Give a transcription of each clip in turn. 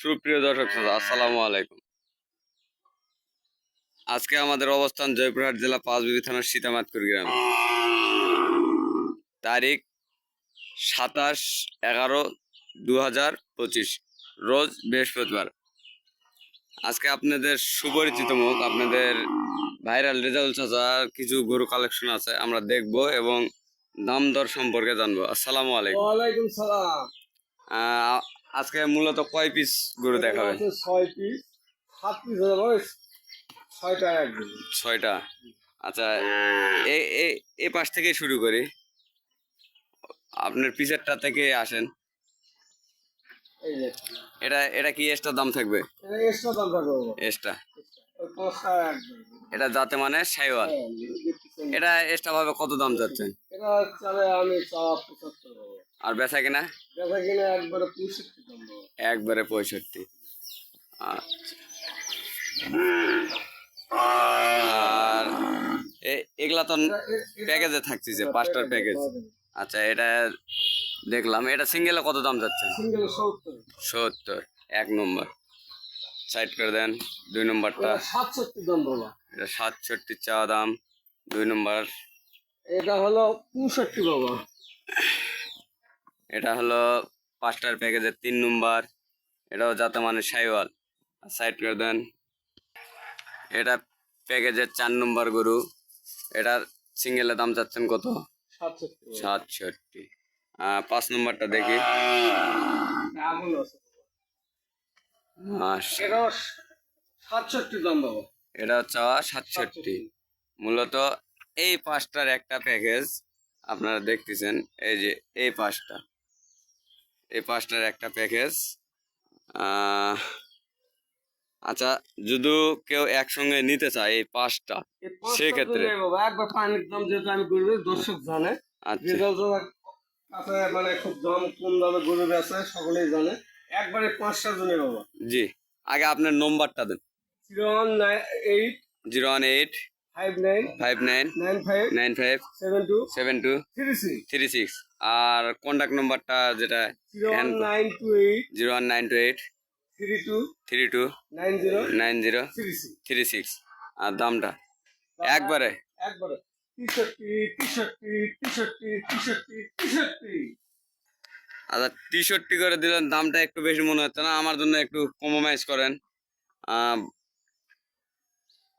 সুপ্রিয় দর্শক শ্রোতা, আসসালামু আলাইকুম। আজকে আমাদের অবস্থান জয়পুরহাট জেলা পাঁচবিবি থানার সীতামাতকুর গ্রামে। তারিখ সাতাশ এগারো দু হাজার পঁচিশ রোজ বৃহস্পতিবার। আজকে আপনাদের সুপরিচিত মুখ আপনাদের ভাইরাল রেজাউল চাচার কিছু গরু কালেকশন আছে আমরা দেখব এবং দাম দর সম্পর্কে জানব। আসসালামু আলাইকুম। ওয়ালাইকুম সালাম। আহ, আজকে মূলত কয় পিস গরু দেখাবে আছে ছয় পিস সাত পিস হয়ে যাবে ছয়টা একদিন ছয়টা? আচ্ছা এ পাশ থেকে শুরু করি। আপনার পিসেরটা থেকে আসেন। এটা এটা কি এক্সট্রা দাম থাকবে? এক্সট্রা দাম থাকবে এক্সট্রা এটা যাতে মানে সাইওয়াল। হ্যাঁ, এটা এক্সট্রা ভাবে কত দাম যাচ্ছেন এটা চালে আমি চাওয়া পঁচাত্তর বাবা। আর বেচা কিনা? একবারে পঁয়ষট্টি দাম বাবা। একবারে পঁয়ষট্টি। আচ্ছা। আর এ- এগুলা তো প্যাকেজে থাকতেছে পাঁচটার প্যাকেজ আচ্ছা এটা দেখলাম। এটা সিঙ্গেলে কত দাম যাচ্ছে? সত্তর। এক নম্বর। সাইড করে দেন দুই নম্বরটা। সাতষট্টি দাম বাবা এটা সাতষট্টি চা দাম দুই নম্বর। এটা হলো পঁয়ষট্টি বাবা। এটা হলো পাঁচটার প্যাকেজের তিন নম্বর। এটাও যাতে মানে সাইওয়াল সাইড করে দেন। এটা প্যাকেজের চার নম্বর গরু। এটার সিঙ্গেলের দাম চাচ্ছেন কত? সাতষট্টি। পাঁচ নম্বরটা দেখি। সাতষট্টি দাম বাবা। এটা চাওয়া সাতষট্টি। মূলত এই পাঁচটার একটা প্যাকেজ আপনারা দেখতেছেন এই যে এই পাঁচটা এই পাঁচটার একটা প্যাকেজ। আচ্ছা যদি কেউ একসঙ্গে নিতে চায় এই পাঁচটা সেক্ষেত্রে? জন্য একবার পানির দাম যেহেতু আমি গরিবের দর্শক জানে। আচ্ছা। মানে খুব দাম কম দামে গরু আছে সকলেই জানে। একবারে পাঁচটা জনে বাবা জি আগে আপনার নম্বরটা দেন। Zero one eight zero one eight আর কন্ট্যাক্ট নম্বরটা যেটা zero one nine two eight three two three two nine zero nine zero three six আর দামটা একবারে। একবারে। আচ্ছা টি করে দিলেন দামটা একটু বেশি মনে হচ্ছে না আমার জন্য একটু কম্প্রোমাইজ করেন।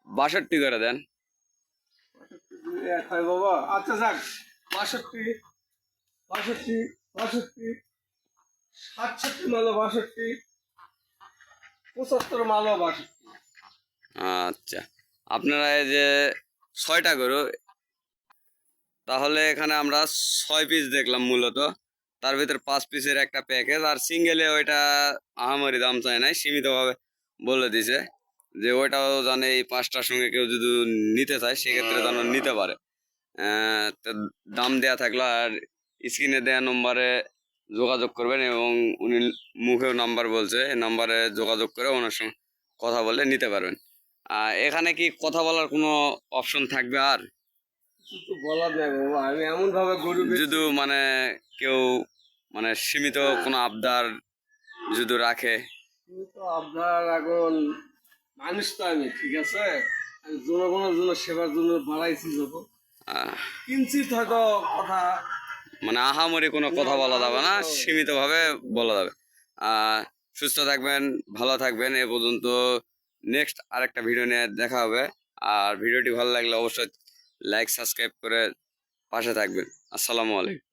বাষট্টি করে দেন। এক হয় বাবা। আচ্ছা যাক। বাষট্টি বাষট্টি বাষট্টি, সাতষট্টি মালো বাষট্টি, পঁচাত্তর মালো বাষট্টি। আচ্ছা আপনারা এই যে ছয়টা গরু, তাহলে এখানে আমরা ছয় পিস দেখলাম মূলত। তার ভিতর পাঁচ পিসের একটা প্যাকেজ আর সিঙ্গেলে ওইটা আহামরি দাম চায় নাই, সীমিতভাবে বলে দিছে। যে ওইটাও জানে এই পাঁচটার সঙ্গে কেউ যদি নিতে চায় সেক্ষেত্রে যেন নিতে পারে। দাম দেয়া থাকল আর স্ক্রিনে দেয়া নম্বরে যোগাযোগ করবেন এবং উনি মুখেও নাম্বার বলছে এই নাম্বারে যোগাযোগ করে ওনার সঙ্গে কথা বলে নিতে পারবেন। আর এখানে কি কথা বলার কোনো অপশন থাকবে আর? কিছু বলার নাই বাবা আমি এমন ভাবে গরু যদি মানে কেউ মানে সীমিত কোনো আবদার যদি রাখে। তো এখন মানুষ তো আমি ঠিক আছে? আমি জনগণের জন্য সেবার জন্য বাড়াইছি যখন কিঞ্চিত হয়তো কথা মানে আহামরি কোনো কথা বলা যাবে না সীমিতভাবে বলা যাবে। আহ, সুস্থ থাকবেন ভালো থাকবেন এ পর্যন্ত নেক্সট আরেকটা ভিডিও নিয়ে দেখা হবে। আর ভিডিওটি ভালো লাগলে অবশ্যই লাইক সাবস্ক্রাইব করে পাশে থাকবেন। আসসালামু আলাইকুম।